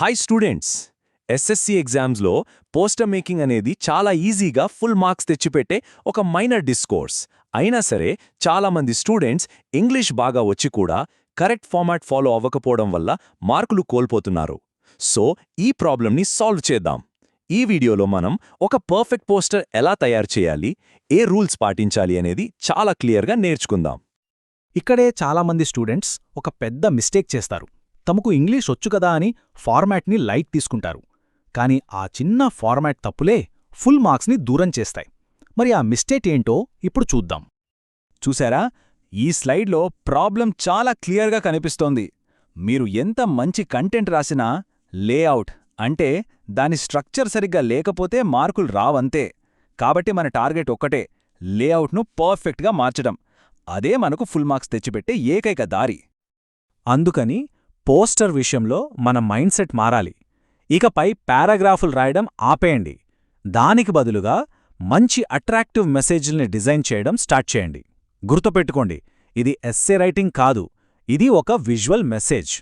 Hi students SSC ఎగ్జామ్స్లో poster making అనేది చాలా ఈజీగా ఫుల్ మార్క్స్ తెచ్చిపెట్టే ఒక మైనర్ డిస్కోర్స్ అయినా సరే చాలామంది స్టూడెంట్స్ ఇంగ్లీష్ బాగా వచ్చి కూడా కరెక్ట్ ఫార్మాట్ ఫాలో అవ్వకపోవడం వల్ల మార్కులు కోల్పోతున్నారు. సో ఈ ప్రాబ్లంని సాల్వ్ చేద్దాం. ఈ వీడియోలో మనం ఒక పర్ఫెక్ట్ పోస్టర్ ఎలా తయారు చేయాలి ఏ రూల్స్ పాటించాలి అనేది చాలా క్లియర్గా నేర్చుకుందాం. ఇక్కడే చాలామంది స్టూడెంట్స్ ఒక పెద్ద మిస్టేక్ చేస్తారు. తమకు ఇంగ్లీష్ వచ్చు కదా అని ఫార్మాట్ని లైట్ తీసుకుంటారు. కానీ ఆ చిన్న ఫార్మాట్ తప్పులే ఫుల్ మార్క్స్ని దూరం చేస్తాయి. మరి ఆ మిస్టేక్ ఏంటో ఇప్పుడు చూద్దాం. చూసారా? ఈ స్లైడ్లో ప్రాబ్లం చాలా క్లియర్గా కనిపిస్తోంది. మీరు ఎంత మంచి కంటెంట్ రాసినా లేఅవుట్ అంటే దాని స్ట్రక్చర్ సరిగ్గా లేకపోతే మార్కులు రావంతే. కాబట్టి మన టార్గెట్ ఒక్కటే లేఅవుట్ను పర్ఫెక్ట్గా మార్చడం. అదే మనకు ఫుల్ మార్క్స్ తెచ్చిపెట్టే ఏకైక దారి. అందుకని పోస్టర్ విషయంలో మన మైండ్ సెట్ మారాలి. ఇకపై పారాగ్రాఫులు రాయడం ఆపేయండి. దానికి బదులుగా మంచి అట్రాక్టివ్ మెసేజ్ల్ని డిజైన్ చేయడం స్టార్ట్ చేయండి. గుర్తుపెట్టుకోండి ఇది ఎస్సే రైటింగ్ కాదు ఇది ఒక విజువల్ మెసేజ్.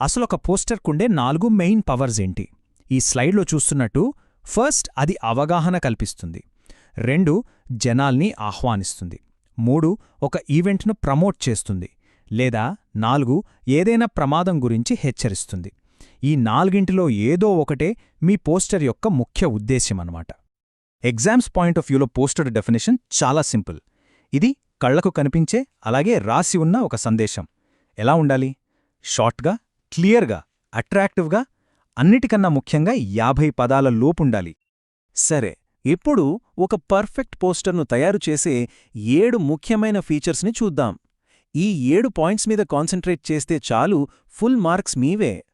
అసలొక పోస్టర్కుండే నాలుగు మెయిన్ పవర్స్ ఏంటి? ఈ స్లైడ్లో చూస్తున్నట్టు ఫస్ట్ అది అవగాహన కల్పిస్తుంది. రెండు జనాల్ని ఆహ్వానిస్తుంది. మూడు ఒక ఈవెంట్ను ప్రమోట్ చేస్తుంది. లేదా నాలుగు ఏదైనా ప్రమాదం గురించి హెచ్చరిస్తుంది. ఈ నాలుగింటిలో ఏదో ఒకటే మీ పోస్టర్ యొక్క ముఖ్య ఉద్దేశ్యమన్నమాట. ఎగ్జామ్స్ పాయింట్ ఆఫ్ వ్యూలో పోస్టర్ డెఫినేషన్ చాలా సింపుల్. ఇది కళ్ళకు కనిపించే అలాగే రాసి ఉన్న ఒక సందేశం. ఎలా ఉండాలి? షార్ట్గా క్లియర్గా అట్రాక్టివ్గా అన్నిటికన్నా ముఖ్యంగా యాభై పదాల లోపుండాలి. సరే ఇప్పుడు ఒక పర్ఫెక్ట్ పోస్టర్ను తయారు చేసే ఏడు ముఖ్యమైన ఫీచర్స్ని చూద్దాం. ఈ ఏడు పాయింట్స్ మీద కాన్సంట్రేట్ చేస్తే చాలు ఫుల్ మార్క్స్ మీవే.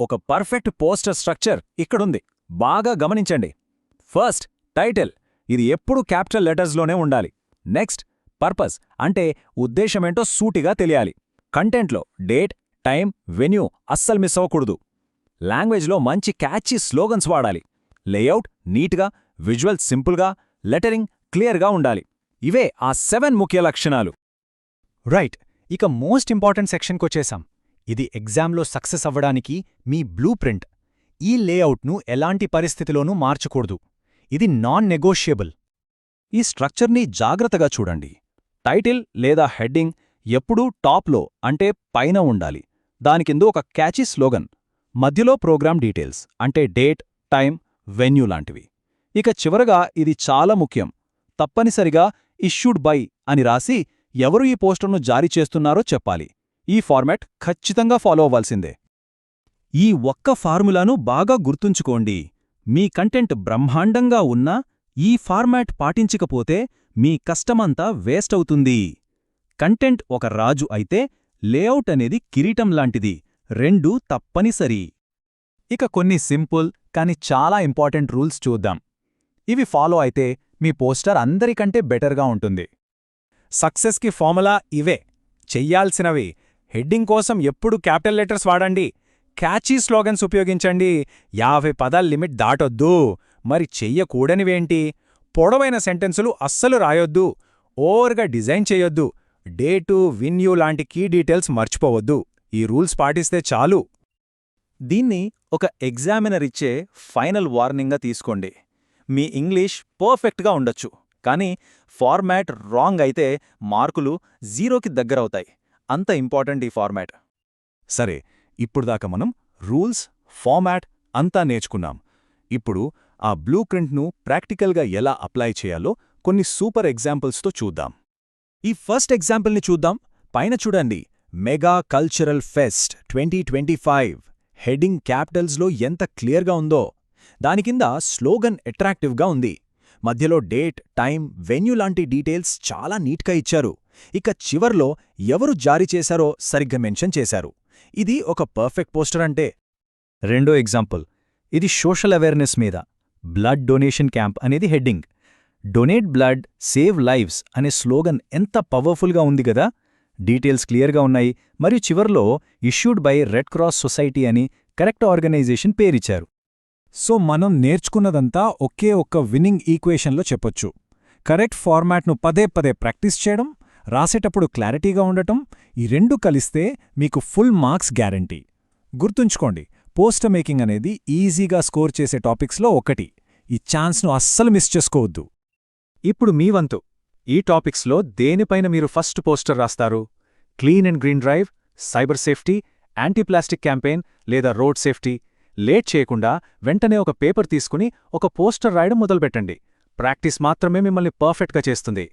ఒక పర్ఫెక్ట్ పోస్టర్ స్ట్రక్చర్ ఇక్కడుంది. బాగా గమనించండి. First title. ఇది ఎప్పుడూ క్యాపిటల్ లెటర్స్లోనే ఉండాలి. Next purpose. అంటే ఉద్దేశమేంటో సూటిగా తెలియాలి. కంటెంట్లో డేట్ టైం వెన్యూ అస్సలు మిస్ అవ్వకూడదు. లాంగ్వేజ్లో మంచి క్యాచీ స్లోగన్స్ వాడాలి. లేఅవుట్ నీట్గా విజువల్ సింపుల్గా లెటరింగ్ క్లియర్గా ఉండాలి. ఇవే ఆ సెవెన్ ముఖ్య లక్షణాలు. రైట్ ఇక మోస్ట్ ఇంపార్టెంట్ సెక్షన్కొచ్చేసాం ఇది ఎగ్జామ్లో సక్సెస్ అవ్వడానికి మీ బ్లూ ప్రింట్ ఈ లేఅవుట్ను ఎలాంటి పరిస్థితిలోనూ మార్చకూడదు. ఇది నాన్ నెగోషియబుల్ ఈ స్ట్రక్చర్ని జాగ్రత్తగా చూడండి. టైటిల్ లేదా హెడ్డింగ్ ఎప్పుడూ టాప్లో అంటే పైన ఉండాలి. దానికిందు ఒక క్యాచీ స్లోగన్. మధ్యలో ప్రోగ్రామ్ డీటెయిల్స్ అంటే డేట్ టైం వెన్యూ లాంటివి. ఇక చివరగా ఇది చాలా ముఖ్యం. తప్పనిసరిగా ఇష్యూడ్ బై అని రాసి ఎవరు ఈ పోస్టర్ను జారీ చేస్తున్నారో చెప్పాలి. ఈ ఫార్మాట్ ఖచ్చితంగా ఫాలో అవ్వాల్సిందే. ఈ ఒక్క ఫార్ములాను బాగా గుర్తుంచుకోండి. మీ కంటెంట్ బ్రహ్మాండంగా ఉన్నా ఈ ఫార్మాట్ పాటించకపోతే మీ కష్టమంతా వేస్ట్ అవుతుంది. కంటెంట్ ఒక రాజు అయితే లేఅవుట్ అనేది కిరీటం లాంటిది రెండూ తప్పనిసరి. ఇక కొన్ని సింపుల్ కాని చాలా ఇంపార్టెంట్ రూల్స్ చూద్దాం. ఇవి ఫాలో అయితే మీ పోస్టర్ అందరికంటే బెటర్గా ఉంటుంది. సక్సెస్కి ఫార్ములా ఇవే. చెయ్యాల్సినవి. హెడ్డింగ్ కోసం ఎప్పుడు క్యాపిటల్ లెటర్స్ వాడండి. క్యాచీ స్లోగన్స్ ఉపయోగించండి. యాభై పదాల లిమిట్ దాటొద్దు. మరి చెయ్యకూడనివేంటి? పొడవైన సెంటెన్సులు అస్సలు రాయొద్దు. ఓవర్గా డిజైన్ చేయొద్దు. డేటు విన్యూ లాంటి కీ డీటెయిల్స్ మర్చిపోవద్దు. ఈ రూల్స్ పాటిస్తే చాలు. దీన్ని ఒక ఎగ్జామినర్ ఇచ్చే ఫైనల్ వార్నింగ్గా తీసుకోండి. మీ ఇంగ్లీష్ పర్ఫెక్ట్గా ఉండొచ్చు. కానీ ఫార్మాట్ రాంగ్ అయితే మార్కులు జీరోకి దగ్గరవుతాయి. అంత ఇంపార్టెంట్ ఈ ఫార్మాట్. సరే ఇప్పుడు దాకా మనం రూల్స్ ఫార్మాట్ అంతా నేర్చుకున్నాం. ఇప్పుడు ఆ బ్లూ ప్రింట్ను ప్రాక్టికల్గా ఎలా అప్లై చేయాలో కొన్ని సూపర్ ఎగ్జాంపుల్స్తో చూద్దాం. ఈ ఫస్ట్ ఎగ్జాంపుల్ని చూద్దాం. పైన చూడండి. Mega cultural fest twenty twenty five. Heading క్యాపిటల్స్లో ఎంత క్లియర్గా ఉందో. దాని కింద స్లోగన్ అట్రాక్టివ్గా ఉంది. మధ్యలో డేట్ టైం వెన్యూ లాంటి డీటెయిల్స్ చాలా నీట్గా ఇచ్చారు. ఇక చివర్లో ఎవరు జారీ చేశారో సరిగ్గా మెన్షన్ చేశారు. ఇది ఒక పర్ఫెక్ట్ పోస్టర్ అంటే. రెండో ఎగ్జాంపుల్. ఇది సోషల్ అవేర్నెస్ మీద. బ్లడ్ డొనేషన్ క్యాంప్ అనేది heading. Donate blood save lives అనే స్లోగన్ ఎంత పవర్ఫుల్గా ఉంది గదా డీటెయిల్స్ క్లియర్గా ఉన్నాయి. మరియు చివర్లో issued by red cross society అని కరెక్ట్ ఆర్గనైజేషన్ పేరిచ్చారు. సో మనం నేర్చుకున్నదంతా ఒకే ఒక్క విన్నింగ్ ఈక్వేషన్లో చెప్పొచ్చు. కరెక్ట్ ఫార్మాట్ను పదే పదే ప్రాక్టీస్ చేయడం రాసేటప్పుడు క్లారిటీగా ఉండటం ఈ రెండు కలిస్తే మీకు ఫుల్ మార్క్స్ గ్యారంటీ. గుర్తుంచుకోండి పోస్టర్ మేకింగ్ అనేది ఈజీగా స్కోర్ చేసే టాపిక్స్లో ఒకటి. ఈ ఛాన్స్ను అస్సలు మిస్ చేసుకోవద్దు. ఇప్పుడు మీ వంతు. ఈ టాపిక్స్లో దేనిపైన మీరు ఫస్ట్ పోస్టర్ రాస్తారు? Clean and green drive cyber safety antiplastic campaign లేదా రోడ్ సేఫ్టీ? లేట్ చేయకుండా వెంటనే ఒక పేపర్ తీసుకుని ఒక పోస్టర్ రాయడం మొదలుపెట్టండి. ప్రాక్టీస్ మాత్రమే మిమ్మల్ని పర్ఫెక్ట్గా చేస్తుంది.